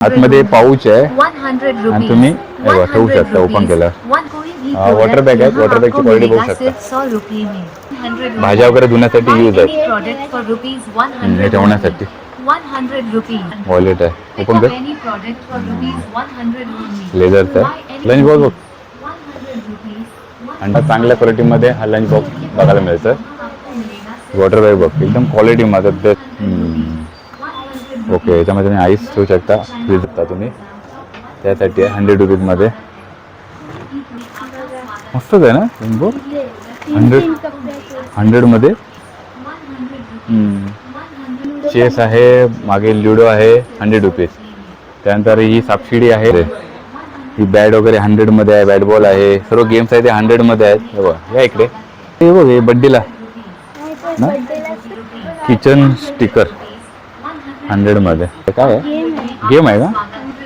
आतमध्ये पाऊच आहे. 100 आणि तुम्ही ठेवू शकता ओपन केल्यावर वॉटर बॅग आहे, वॉटर बॅगची quality बघू शकता. भाज्या वगैरे धुण्यासाठी यूज आहे. हे ठेवण्यासाठी. 100 रुपीज वॉलेट आहे. ओपन कर. any product for rupees 100 only. लेझरचं Buy आहे. लंच बॉक्स बघ. 100 rupees. आणि चांगल्या क्वालिटीमध्ये हा लंच बॉक्स बघायला मिळतं वॉटर बॅग बघ. एकदम क्वालिटीमध्ये ते ओके याच्यामध्ये तुम्ही आईस ठेवू शकता फ्रीज शकता तुम्ही. त्यासाठी आहे हंड्रेड रुपीजमध्ये मस्तच आहे ना लिंबू हंड्रेड हंड्रेडमध्ये चेस आहे मागे ल्युडो आहे हंड्रेड रुपीज त्यानंतर ही सापशिडी आहे. ही बॅट वगैरे हंड्रेडमध्ये आहे बॅट बॉल आहे. सर्व गेम्स आहे ते हंड्रेडमध्ये आहेत. हे बघ या इकडे. हे बघ हे बड्डेला ना किचन स्टिकर. हंड्रेडमध्ये हे काय आहे? गेम आहे का?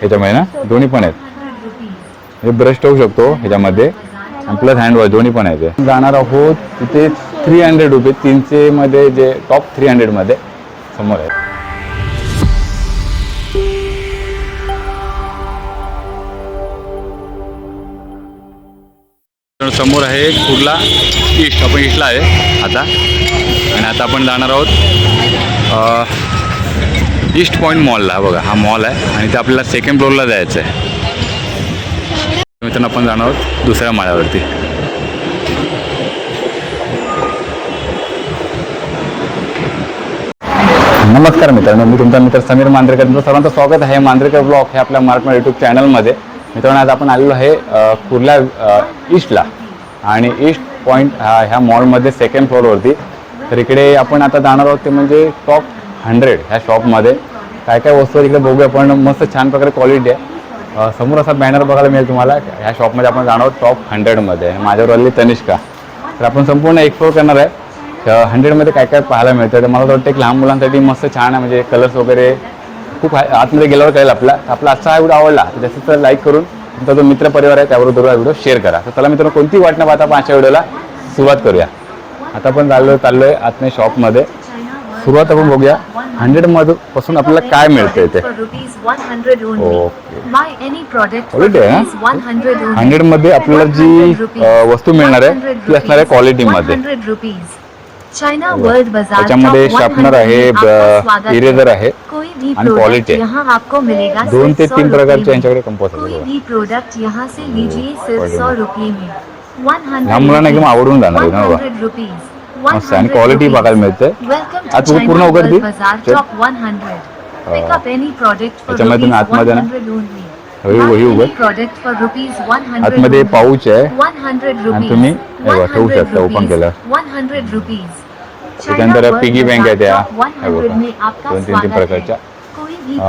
ह्याच्यामध्ये ना? दोन्ही पण आहेत. हे ब्रश ठेवू शकतो ह्याच्यामध्ये. आणि प्लस हँड वॉश दोन्ही पण आहे ते जाणार आहोत तिथे थ्री हंड्रेड रुपये तीनशे मध्ये जे टॉप थ्री हंड्रेडमध्ये समोर आहे समोर आहे कुर्ला ईस्ट आपण ईस्टला आहे आता. आणि आता आपण जाणार आहोत ईस्ट पॉईंट मॉलला बघा हा मॉल आहे आणि ते आपल्याला सेकंड फ्लोअरला जायचं आहे. मित्रांनो आपण जाणार आहोत दुसऱ्या माळ्यावरती. नमस्कार मित्रांनो मी तुमचा मित्र समीर मांद्रेकर. तुमचं सर्वांचं स्वागत आहे मांद्रेकर ब्लॉग हे आपल्या मराठमोळ्या यूट्यूब चॅनलमध्ये मित्रांनो आज आपण आलेलो आहे कुर्ला ईस्टला आणि ईस्ट पॉईंट हा ह्या मॉलमध्ये सेकंड फ्लोअरवरती तर इकडे आपण आता जाणार आहोत ते म्हणजे टॉप हंड्रेड ह्या शॉपमध्ये. काय काय वस्तू आहेत इकडे बघूया पण मस्त छान प्रकारे क्वालिटी आहे. समोर असा बॅनर बघायला मिळेल तुम्हाला. ह्या शॉपमध्ये आपण जाणार आहोत टॉप हंड्रेडमध्ये माझ्यावर आली तनिष्का. तर आपण संपूर्ण एक्सप्लोर करणार आहे. हंड्रेडमध्ये काय काय पाहायला मिळतं तर मला वाटतं एक लहान मुलांसाठी मस्त छान आहे. म्हणजे कलर्स वगैरे खूप आहे आतमध्ये गेल्यावर कळेल आपला आपला आजचा हा व्हिडिओ आवडला तर जास्त लाईक करून तुमचा जो मित्र परिवार आहे त्याबरोबर हा व्हिडिओ शेअर करा. तर चला मित्रांनो कोणती वाट न पाहता आपण आजच्या व्हिडिओला सुरुवात करूया. आता आपण चाललो चाललो आहे आतने शॉपमध्ये सुरुवात आपण बघूया हंड्रेडमध्ये पासून आपल्याला काय मिळतं इथे For rupees 100 only. Okay. Buy any product for Quality आहे, हा? rupees 100 only. हंड्रेडमध्ये आपल्याला जी 100 rupees. अ, वस्तू मिळणार आहे 100 ती असणार आहे. क्वालिटीमध्ये 100 rupees. चाइना वर्ल्ड बाजार त्याच्यामध्ये top 100 शार्पनर आहे। इरेझर आहे आणि प्रोडक्ट quality आहे. यहाँ आपको मिलेगा दोन ते 100 तीन प्रकारचे। यांच्याकडे कंपोज प्रोडक्ट यहाँ से लीजिए सिर्फ quality सौ में. रुपये में 100 ह्या मुलांना एकदम आवडून जाणार आहे ना बघा 100 rupees. मस्त क्वालिटी बगल में थे। आज पूर्ण उघडली त्याच्यामध्ये तुम्ही आतमध्ये ना हळूहळू उघड आतमध्ये पाऊच आहे आणि तुम्ही ठेवू शकता ओपन केलं। त्याच्यानंतर पिगी बैंक है त्या दोन तीन तीन वाटर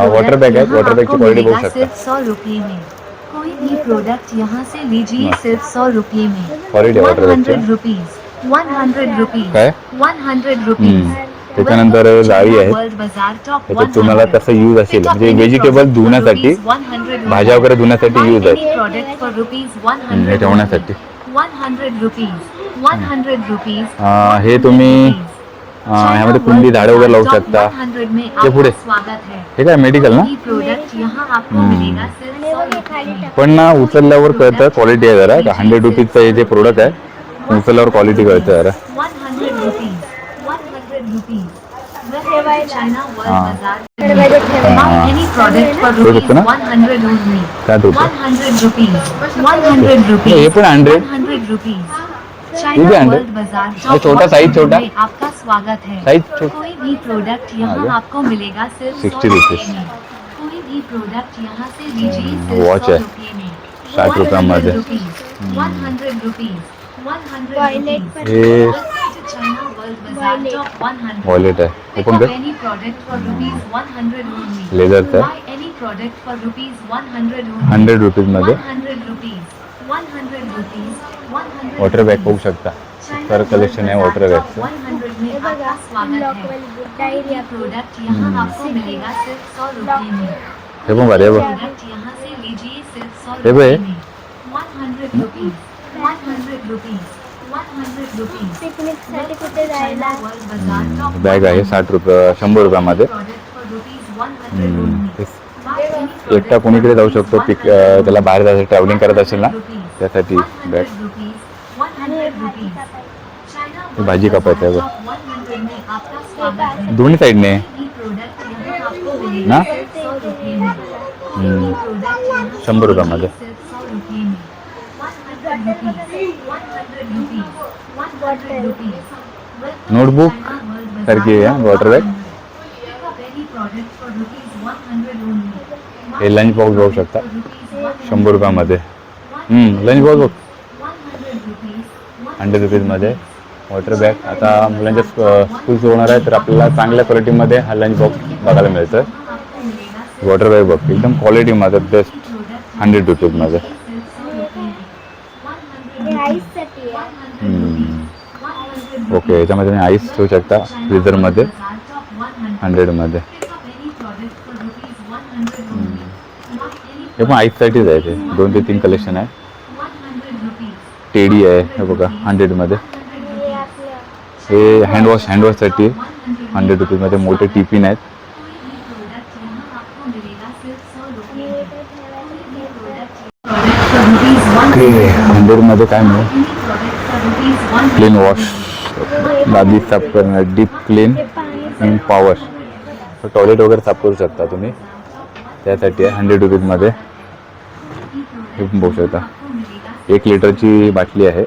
वॉटर है। वाटर वॉटर की क्वालिटी बघू शकता कोई भी प्रोडक्ट यहाँ से लीजिए सिर्फ़ सौ रुपये में। क्वालिटी वॉटर रुपीज़ ची. 100 रुपीज 100 रुपीज काय? 100 रुपीज हम्म. त्याच्यानंतर जाळी आहे त्याच्यात तुम्हाला कसं यूज असेल. म्हणजे व्हेजिटेबल धुण्यासाठी भाज्या वगैरे धुण्यासाठी यूज आहे. प्रोडक्ट फॉर रुपीज हम्म, हे ठेवण्यासाठी. 100 रुपीज 100 रुपीज अं, हे तुम्ही ह्यामध्ये कुंडी झाडं वगैरे लावू शकता. ते पुढे. स्वागत है. काय मेडिकल ना। पण ना उचलल्यावर कळतं क्वालिटी आहे जरा. हंड्रेड रुपीजचं हे जे प्रोडक्ट आहे उचलल्यावर क्वालिटी कळतं जरा 100 rupees 100 rupees Welcome to China World हाँ. Bazaar. हाँ. Buy any product for हो rupees सकतं ना? 100 only. काय होतं 100 rupees 100 rupees हे पण 100. 100 rupees ये China भी 100. World Bazaar ये छोटा size छोटा? में आपका स्वागत है साइज छोटा कोई भी प्रोडक्ट हाँ, यहाँ ये? आपको मिलेगा सिर्फ 60 100 रुपीस। रुपये में कोई भी प्रोडक्ट यहाँ से लीजिए हम्म, सिर्फ watch 100 है। रुपये में 60 रुपयामध्ये. 100 वॉलेट है ओपन कर लेदरचं आहे हंड्रेड रुपीज़ रुपीजमध्ये वॉटर बॅग होऊ शकता सर कलेक्शन है वॉटर बॅगचं हे पण बरे हे। बघ हे बघ रुपये में 100 rupees. 100 rupees. 100 rupees. पिकनिकसाठी कुठे जायला China World Bazaar Top bag आहे 100. साठ रुपये शंभर रुपयामध्ये Product for rupees 100 हम्म, only. तेच. Buy any एकटा कोणीकडे जाऊ शकतो पिक त्याला बाहेर जायचं ट्रॅव्हलिंग करत असेल ना त्यासाठी बॅग भाजी कापायचं आहे बघ दोन्ही साईडने ना. शंभर रुपयामध्ये नोटबुक सारखी आहे वॉटर बॅग हे लंच बॉक्स बघू शकता शंभर रुपयामध्ये लंच बॉक्स बघ हंड्रेड रुपीजमध्ये वॉटर बॅग आता मुलांच्या स्कूल सुरू होणार आहे तर आपल्याला चांगल्या क्वालिटीमध्ये हा लंच बॉक्स बघायला मिळतं वॉटर बॅग बघ एकदम क्वालिटीमध्ये बेस्ट हंड्रेड रुपीजमध्ये हे आईससाठी आहे ओके याच्यामध्ये तुम्ही आईस ठेवू शकता फ्रीझरमध्ये हंड्रेडमध्ये हे पण आईससाठीच आहे ते. दोन ते तीन कलेक्शन आहे. टेडी आहे हे बघा हंड्रेडमध्ये हे हँडवॉश हँडवॉशसाठी हंड्रेड रुपीजमध्ये मोठे टिफिन आहेत ओके हंड्रेडमध्ये काय मिळेल? क्लीन वॉश दादी साफ करणार डीप क्लीन हे इन पॉवर टॉयलेट वगैरे साफ करू शकता तुम्ही. त्यासाठी आहे हंड्रेड रुपीजमध्ये हे पण बघू शकता. एक लिटरची बाटली आहे.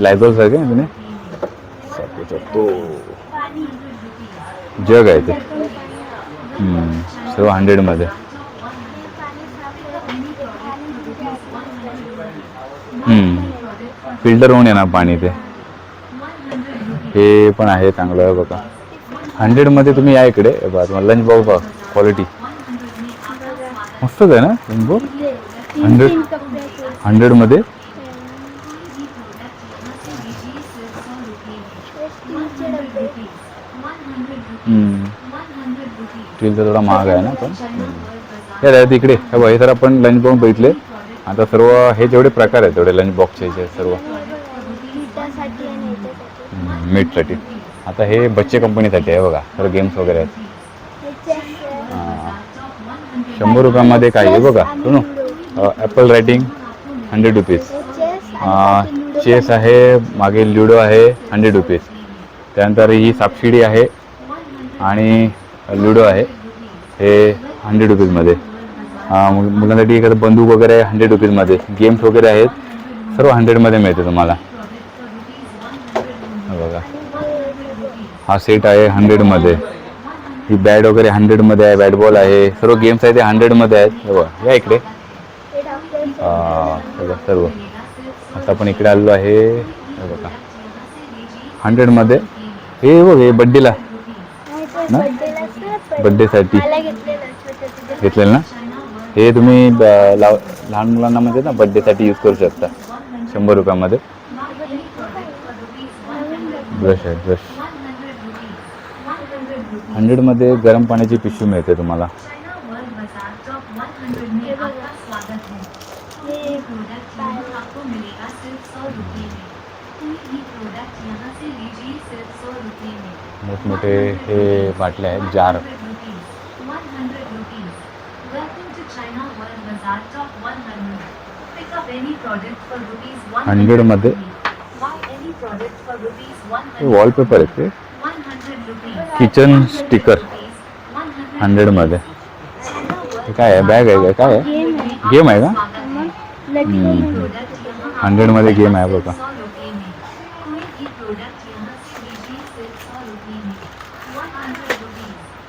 लायझॉल सारखे तुम्ही? साफ करू शकतो. जग आहे ते. सर्व हंड्रेडमध्ये फिल्टर होऊन येणार पाणी ते. हे पण आहे चांगलं आहे बघा. हंड्रेडमध्ये तुम्ही या इकडे. बघा तुम्हाला लंच बॉक्स बघा क्वालिटी मस्तच आहे ना लंच बॉक्स हंड्रेड हंड्रेडमध्ये स्टीलचे स्टीलचा थोडा महाग आहे ना पण. हे राहते इकडे हे बघा हे तर आपण लंच बॉक्स बघितले. आता सर्व हे जेवढे प्रकार आहेत तेवढे लंच बॉक्सचे जे सर्व. मीटसाठी. मीठसाठी आता हे बच्चे कंपनीसाठी आहे बघा सर्व गेम्स वगैरे आहेत. शंभर रुपयामध्ये काही आहे बघा सुनो. Apple writing hundred rupees chess आहे मागे लुडो आहे हंड्रेड रुपीज त्यानंतर ही सापशिडी आहे आणि लुडो आहे हे हंड्रेड रुपीजमध्ये मुलांसाठी एखादं बंदूक वगैरे आहे हंड्रेड रुपीजमध्ये गेम्स वगैरे आहेत सर्व हंड्रेडमध्ये मिळते तुम्हाला. बघा. हा सेट आहे हंड्रेडमध्ये ही बॅट वगैरे हंड्रेडमध्ये आहे बॅट बॉल आहे. सर्व गेम्स आहे ते हंड्रेडमध्ये आहेत. हे बघा या इकडे. बघा सर्व. आता आपण इकडे आलेलो आहे. हे बघा. हंड्रेडमध्ये हे बघ हे बड्डेला ना? बड्डेसाठी घेतलेलं ना? हे तुम्ही लाव लहान मुलांना म्हणजे ना बड्डेसाठी यूज करू शकता. शंभर रुपयामध्ये. ब्रश आहे ब्रश हंड्रेडमध्ये गरम पाण्याची पिशवी मिळते तुम्हाला. मोठमोठे हे बाटले आहेत जार. हंड्रेडमध्ये वॉलपेपर आहेत ते किचन स्टिकर हंड्रेडमध्ये हे काय आहे बॅग आहे काय आहे गेम आहे आहे का हंड्रेडमध्ये गेम आहे बघा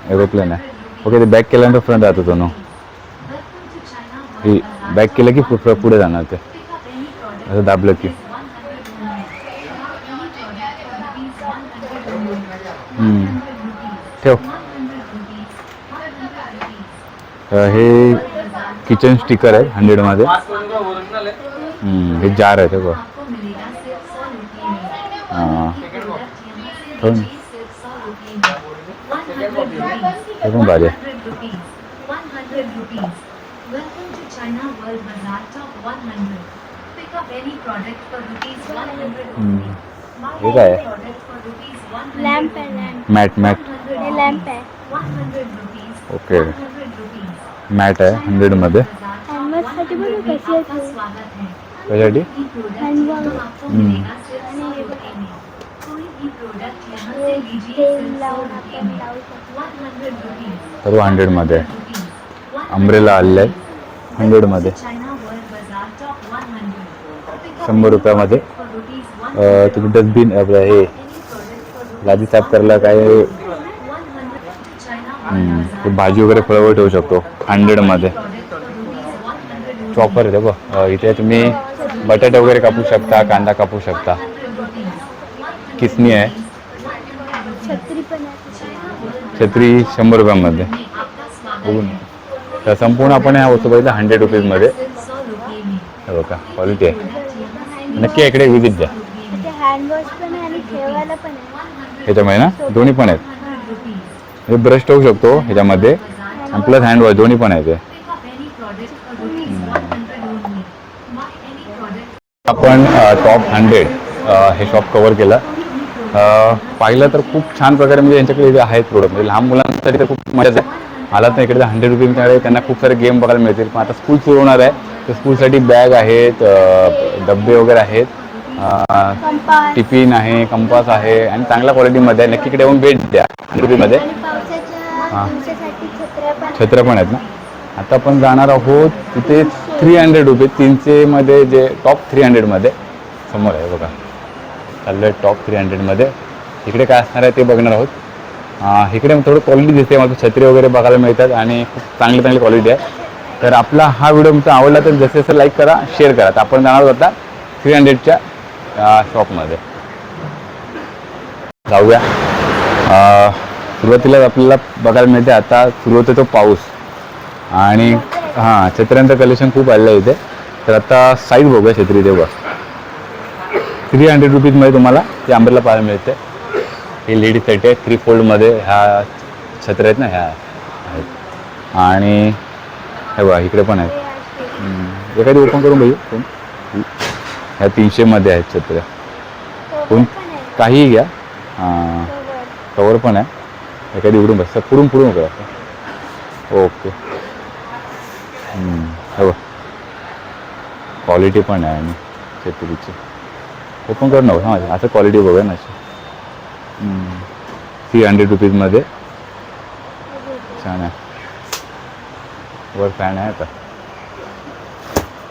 एरोप्लेन आहे ओके ते बॅक केल्यानंतर फ्रंट राहतो तो नो बॅक केलं की पुढे जाणार ते असं दाबलं की ठेव. अ, हे किचन स्टिकर आहे हंड्रेडमध्ये हम्म, हे जार आहे ते बघ हां. ठेव ना. हे पण भारी आहे. हम्म. हे काय? आहे लॅम्प आहे लॅम्प. Mat mat. हे लॅम्प आहे. ओके. मॅट आहे हंड्रेडमध्ये हॅन्डवॉशसाठी बघा कशी आहे ती. स्वागत है त्यासाठी हॅन्डवॉश आपको हम्म. मिलेगा सिर्फ सौ रुपए में कोई भी प्रोडक्ट यहाँ से लीजिए तेल सिर्फ सौ लावून रुपए आपण में लावू शकतो वन हंड्रेड रुपीज सर्व हंड्रेडमध्ये आहे अम्ब्रेला आलेले हंड्रेडमध्ये हंड्रेड शंभर रुपयामध्ये. तुम्ही डस्टबिन आपलं हे लादी साफ करायला काय? भाजी वगैरे फळवळ ठेवू शकतो हंड्रेडमध्ये. चॉपर आहे बघ. इथे तुम्ही बटाटे वगैरे कापू शकता कांदा कापू शकता. किसनी आहे. छत्री शंभर रुपयामध्ये. बघून तर संपूर्ण आपण ह्या वस्तू बघितलं हंड्रेड रुपीजमध्ये. हे बघा क्वालिटी आहे. नक्की इकडे विजिट द्या. हँडवॉश पण आहे आणि ठेवायला पण आहे. ह्याच्यामध्ये ना दोन्ही पण आहेत. हे ब्रश ठेवू शकतो ह्याच्यामध्ये. आणि प्लस हँड वॉश दोन्ही पण आहे ते. आपण टॉप हंड्रेड हे शॉप कवर केलं. पाहिलं तर खूप छान प्रकारे म्हणजे यांच्याकडे जे आहेत प्रोडक्ट म्हणजे लहान मुलांसाठी तर खूप मजाच आहे. आलात ना इकडे हंड्रेड रुपीजमध्ये त्यांना खूप सारे गेम बघायला मिळतील. पण आता स्कूल सुरू होणार आहे. तर स्कूलसाठी बॅग आहेत अ, डब्बे वगैरे आहेत. टिफिन आहे कंपास आहे आणि चांगल्या क्वालिटीमध्ये आहे. नक्की इकडे येऊन भेट द्या. पावसाच्या हा. छत्र पण. आहेत ना? आता आपण जाणार आहोत तिथे थ्री हंड्रेड रुपये. तीनशेमध्ये जे टॉप थ्री हंड्रेडमध्ये समोर आहे बघा. चाललं आहे टॉप थ्री हंड्रेडमध्ये इकडे काय असणार आहे ते बघणार आहोत. इकडे थोडं क्वालिटी दिसते. मला छत्री वगैरे बघायला मिळतात आणि खूप चांगली चांगली क्वालिटी आहे. तर आपला हा व्हिडिओ तुमचा आवडला तर जसे जसं लाईक करा शेअर करा. तर आपण जाणार आहोत आता थ्री हंड्रेडच्या शॉपमध्ये जाऊया. सुरुवातीलाच आपल्याला बघायला मिळते आता सुरू होते तो पाऊस. आणि हां छत्र्यांचं कलेक्शन खूप आलेलं आहे इथे. तर आता साईज बघूया छत्री तेव्हा थ्री हंड्रेड रुपीजमध्ये तुम्हाला ते आंब्याला पाहायला मिळते. हे लेडीजसाठी आहे. थ्री फोल्डमध्ये ह्या छत्र्या आहेत ना ह्या आहेत. आणि हे बघा इकडे पण आहेत. एखादी ओपन करून बघू. तुम्ही ह्या तीनशेमध्ये आहेत छत्र्या कोण? काहीही घ्या. हां. कवर पण आहे. एखादी उडून बस पुढून पुढून करा ओके. हम्म, हे बघ. क्वालिटी पण आहे आणि छत्रीची. ओपन कर ना हां असं क्वालिटी बघा ना अशी. थ्री हंड्रेड रुपीजमध्ये छान आहे. वर फॅन आहे आता.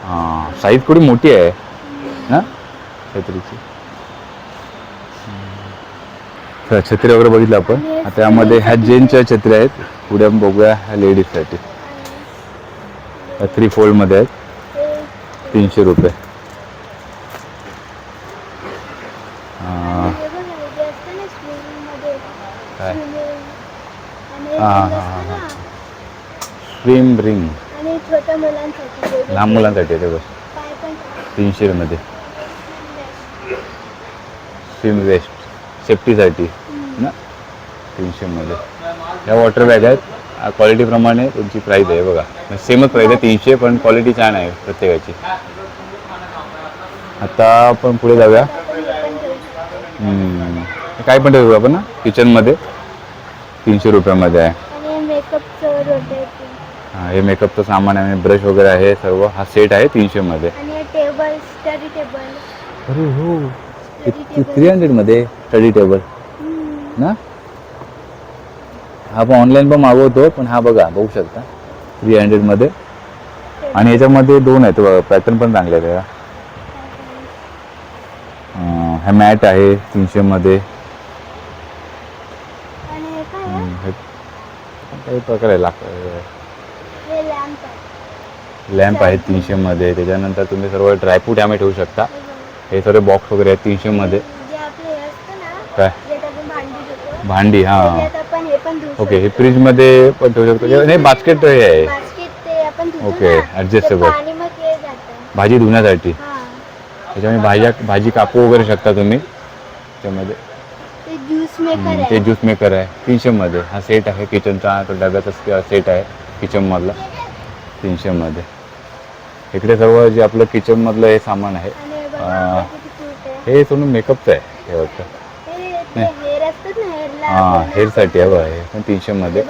हां. साईज थोडी मोठी आहे. ना छत्रीची. तर छत्री वगैरे बघितलं आपण. आता यामध्ये ह्या जेंट्सच्या छत्र्या आहेत. पुढे आपण बघूया ह्या लेडीजसाठी. ह्या थ्री फोल्डमध्ये आहेत. तीनशे रुपये. हां, हे बघा, हे काय हा, हा, हे हा, हा. स्विम रिंग लहान मुलांसाठी आहे ते तीनशेमध्ये स्विम वेस्ट सेफ्टीसाठी ना? तीनशेमध्ये ह्या वॉटर बॅग आहेत. क्वालिटीप्रमाणे त्यांची प्राईस आहे बघा. सेमच प्राईस आहे तीनशे पण क्वालिटी छान आहे प्रत्येकाची. आता आपण पुढे जाऊया. काय पण ठेवू आपण ना? किचनमध्ये तीनशे रुपयामध्ये आहे. हा, हे मेकअपचं सामान आहे ब्रश वगैरे आहे सर्व. हा सेट आहे तीनशेमध्ये टेबल स्टडी टेबल अरे हो. थ्री हंड्रेडमध्ये स्टडी टेबल ना? हा पण ऑनलाईन पण मागवतो पण हा बघा बघू शकता. थ्री हंड्रेडमध्ये आणि याच्यामध्ये दोन आहेत पॅटर्न पण चांगले आहेत. अं, हा मॅट आहे तीनशेमध्ये काही प्रकार आहे लॅम्प आहे. तीनशेमध्ये त्याच्यानंतर तुम्ही सर्व ड्रायफ्रूट यामध्ये ठेवू शकता. हे सर्व बॉक्स वगैरे आहेत असतं ना काय? भांडी हां. हे ओके हे फ्रीजमध्ये पण ठेवू शकतो. नाही बास्केट हे आहे. ओके, जातं. भाजी धुण्यासाठी. हा. त्याच्यामध्ये भाज्या भाजी कापू वगैरे शकता तुम्ही. त्यामध्ये ते ज्यूस मेकर आहे. ते ज्यूस मेकर आहे. तीनशेमध्ये हा सेट आहे किचनचा तो डब्याचा सेट आहे किचनमधला तीनशेमध्ये इकडे सर्व जे आपलं किचनमधलं हे सामान आहे. हे आहे सोडून मेकअपचं आहे हे वाटतं हे हेअरसाठी आहे बघा हे पण तीनशेमध्ये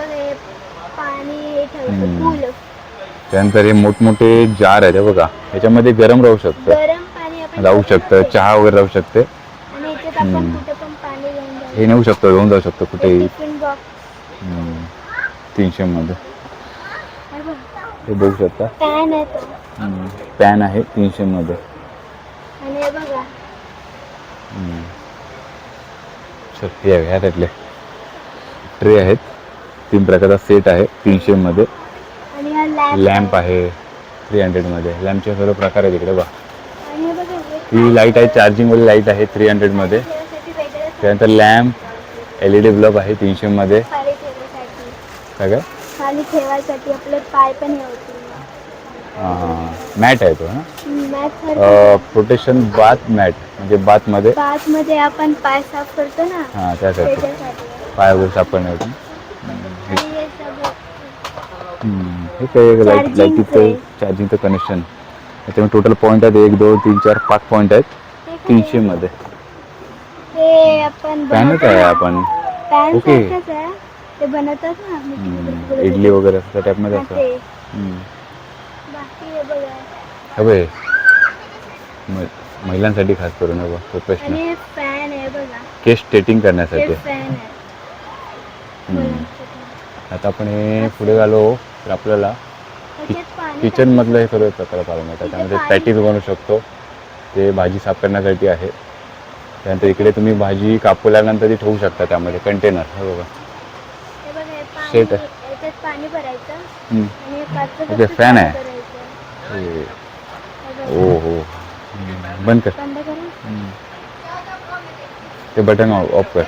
त्यानंतर हे मोठमोठे जार आहेत हे बघा. ह्याच्यामध्ये गरम राहू शकतं. राहू शकतं. चहा वगैरे राहू शकते. हे नेऊ शकतो घेऊन जाऊ शकतो कुठेही. तीनशे मध्ये. हे बघू. शकता. पॅन आहे आहे तीनशे मध्ये. हे आहे, ह्या त्यातले ट्रे आहेत. तीन प्रकारचा सेट आहे तीनशे मध्ये. आणि हा लॅम्प आहे. थ्री हंड्रेडमध्ये. लॅम्पचे सर्व प्रकार आहेत इकडे बघा. आणि हे लाइट आहे चार्जिंग वाली लाइट आहे थ्री हंड्रेडमध्ये. ठेवायसाठी वेगळं त्यानंतर lamp L E D bulb आहे तीनशे मध्ये. खाली ठेवायसाठी. काय काय? खाली ठेवायसाठी आपले पाय पण हे होतील मॅट आहे तो ना प्रोटेक्शन बाथ मॅट म्हणजे बाथमध्ये बाथमध्ये आपण पाय साफ करतो ना हा त्यासाठी त्याच्यासाठी पाय वगैरे साफ करण्यासाठी आणि हे सगळं हम्म. हे काय लाइट Charging लाईटीचं चे. चार्जिंगचं कनेक्शन त्याच्यामध्ये टोटल पॉईंट आहेत एक दोन तीन चार पाच पॉईंट आहेत हे काय? तीनशे मध्ये हे आपण पॅनच आहे आपण पॅन ओके. सारखंच आहे ते बनवतात ना हम्म. इडली वगैरे असं त्या टाईपमध्ये हा, असं ते. हम्म. हे हे हे. म- महिलांसाठी खास करून हे बघ प्रोफेशनल फॅन आहे बघा. केस स्टेटिंग करण्यासाठी. फॅन आहे. आता आपण हे पुढे आलो तर आपल्याला किचन मधलं हे सर्व प्रकार पाहायला मिळतात. त्यामध्ये पॅटीज बनवू शकतो. ते भाजी साफ करण्यासाठी आहे. त्यानंतर इकडे तुम्ही भाजी कापल्यानंतर ती ठेवू शकता त्यामध्ये कंटेनर हे बघा. Set आहे. ओके, चालू आहे. करायचं. हे. हे. ओ हो. बंद कर. ते बटन ऑफ कर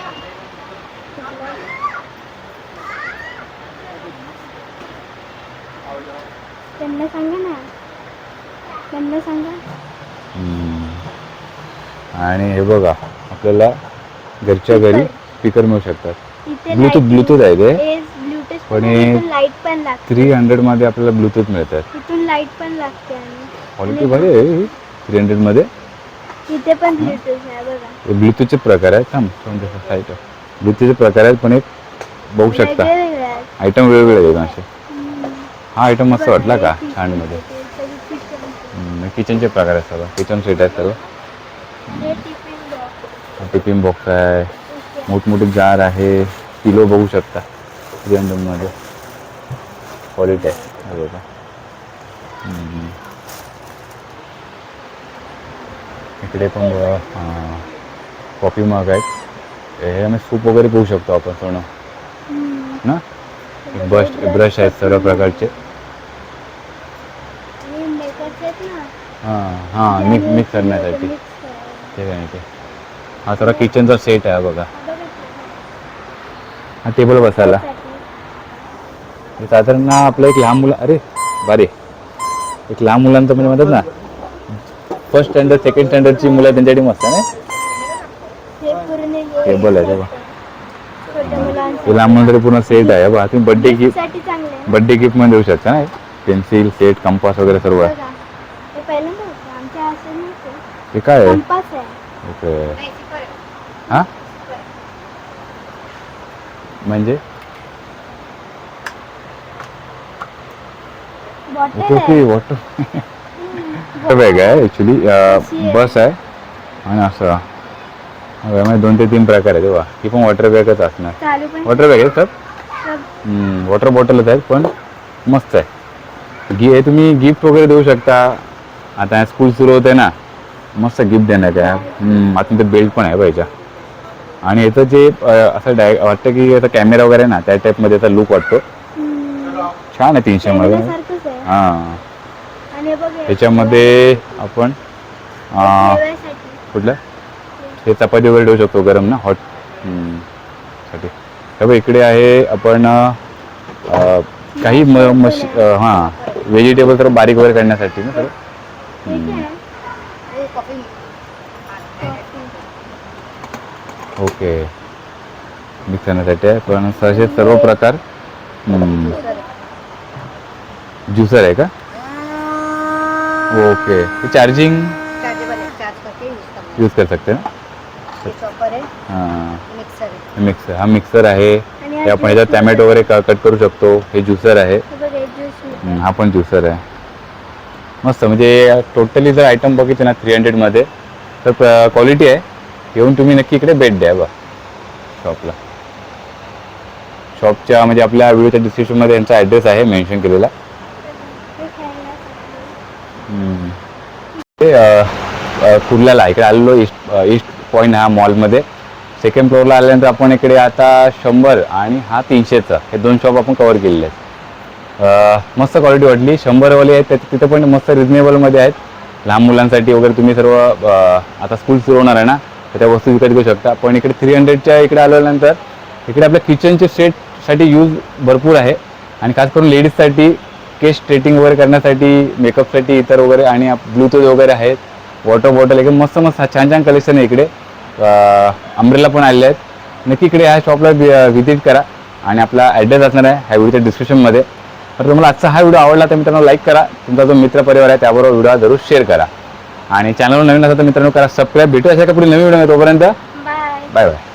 त्यांना सांगा ना त्यांना सांगा. आणि हे बघा आपल्याला घरच्या घरी स्पीकर मिळू शकतात ब्लूटूथ ब्लूटूथ आहे ते पण हे- लाइट पण लागते. थ्री हंड्रेडमध्ये आपल्याला ब्लूटूथ मिळतात इथून लाइट पण लागते आणि क्वालिटी भारी आहे थ्री हंड्रेडमध्ये इथे पण ब्लूटूथ आहे बघा. हे ब्लूटूथचे प्रकार आहेत. थांब साईट ब्लूटूथचे प्रकार आहेत पण एक बघू शकता. आहेत. आयटम वेगवेगळे आहेत असे. हम्म. हा आयटम मस्त वाटला का? हे छानमध्ये. सगळे. किचनचे प्रकार आहेत सर्व. किचन सेट आहेत सर्व. हे टिफिन बॉक्स टिफिन बॉक्स आहे. मोठमोठे जार आहे. किलो बघू शकता. रेंडममध्ये हंड्रेडमध्ये क्वालिटी आहे बघा इकडे पण बघा कॉफी मग आहेत हे आम्ही सूप वगैरे पिऊ शकतो आपण सोनं ना ब्रश ब्रश आहेत सर्व प्रकारचे हां हां मिक्स मिक्स करण्यासाठी ठीक आहे ते काय ते हा थोडा किचनचा सेट आहे बघा हा टेबल बसायला साधारण ना आपलं एक लहान मुलं अरे बारे. एक लहान मुलांचं म्हणजे म्हणतात ना फर्स्ट स्टँडर्ड सेकंड स्टँडर्डची मुलं त्यांच्यासाठी मस्त ना? टेबल आहे हे लहान मुलांसाठी पूर्ण सेट आहे. बघा तुम्ही बड्डे गिफ्ट. बड्डे गिफ्टमध्ये देऊ शकता ना? पेन्सिल सेट कंपास वगैरे सर्व बघा. हे हे काय ओके हा? म्हणजे? ओके वॉटर बॅग आहे ॲक्च्युली बस आहे आणि असं यामध्ये दोन ते तीन प्रकार आहे तेव्हा ही पण वॉटर बॅगच असणार. वॉटर बॅग आहे सर वॉटर बॉटलच आहेत पण मस्त आहे. गी हे तुम्ही गिफ्ट वगैरे देऊ शकता. आता स्कूल सुरू होते ना मस्त गिफ्ट देण्यात आहे. हम्म, आता ते बेल्ट पण आहे पाहिजे आणि याचं जे असं डाय वाटतं की याचा कॅमेरा वगैरे ना त्या टाईपमध्ये याचा लुक वाटतो. हम्म. छान आहे तीनशे मध्ये. हां. आणि बघ त्याच्यामध्ये आपण जेवायसाठी. कुठलं? हे चपाती वगैरे ठेवू शकतो गरम ना हॉट. साठी. हे बघ इकडे आहे आपण अ, काही म मशी हां व्हेजिटेबल तर बारीक वगैरे करण्यासाठी ना ठीक आहे ओके. मिक्स करण्यासाठी आहे पण सहसे सर्व प्रकार. ज्युसर आहे का? ओके चार्जिंग चार्जेबल है चार्ज करके यूज कर सकते ना? है है. हां मिक्सर है मिक्सर हा आहे. हे आपण ह्याच्यात टॅमॅटो वगैरे कट करू शकतो. हे ज्युसर आहे. हा पण ज्युसर आहे. मस्त. म्हणजे टोटली जर आयटम बघितले ना थ्री हंड्रेडमध्ये तर क्वालिटी आहे. येऊन तुम्ही नक्की इकडे भेट द्या बा शॉपला शॉपच्या म्हणजे आपल्या व्हिडिओच्या डिस्क्रिप्शनमध्ये यांचा ॲड्रेस आहे मेन्शन केलेला हे खेळण्यासाठी हम्म. ते अ, अ, कुर्ल्याला इकडे आलेलो ईस्ट ईस्ट पॉईंट हा मॉलमध्ये सेकंड फ्लोअरला आल्यानंतर आपण इकडे आता शंभर आणि हा तीनशेचा हे दोन शॉप आपण कवर केलेले आहेत. मस्त क्वालिटी वाटली. शंभरवाले आहेत त्यात तिथं पण मस्त रिजनेबलमध्ये आहेत. लहान मुलांसाठी वगैरे तुम्ही सर्व आता स्कूल सुरू होणार आहे ना तर त्या वस्तू विकत घेऊ शकता. पण इकडे थ्री हंड्रेडच्या इकडे आल्यानंतर इकडे आपल्या किचनचे सेटसाठी यूज भरपूर आहे. आणि खास करून लेडीजसाठी केस स्ट्रेटिंग वगैरे करण्यासाठी मेकअपसाठी इतर वगैरे आणि ब्लूटूथ वगैरे आहेत. वॉटर बॉटल एकदम मस्त मस्त छान छान कलेक्शन आहे इकडे. अम्ब्रेला पण आलेले आहेत. नक्की इकडे ह्या शॉपला व्हिजिट करा. आणि आपला ॲड्रेस असणार आहे ह्या व्हिडिओच्या डिस्क्रिप्शनमध्ये तर तुम्हाला आजचा हा व्हिडिओ आवडला तर मित्रांनो लाईक करा. तुमचा जो मित्र परिवार आहे त्याबरोबर व्हिडिओ जरूर शेअर करा. आणि चॅनलवर नवीन असेल तर मित्रांनो करा. सबस्क्राईब भेटू अशा का पुढे नवीन व्हिडिओ तोपर्यंत बाय बाय बाय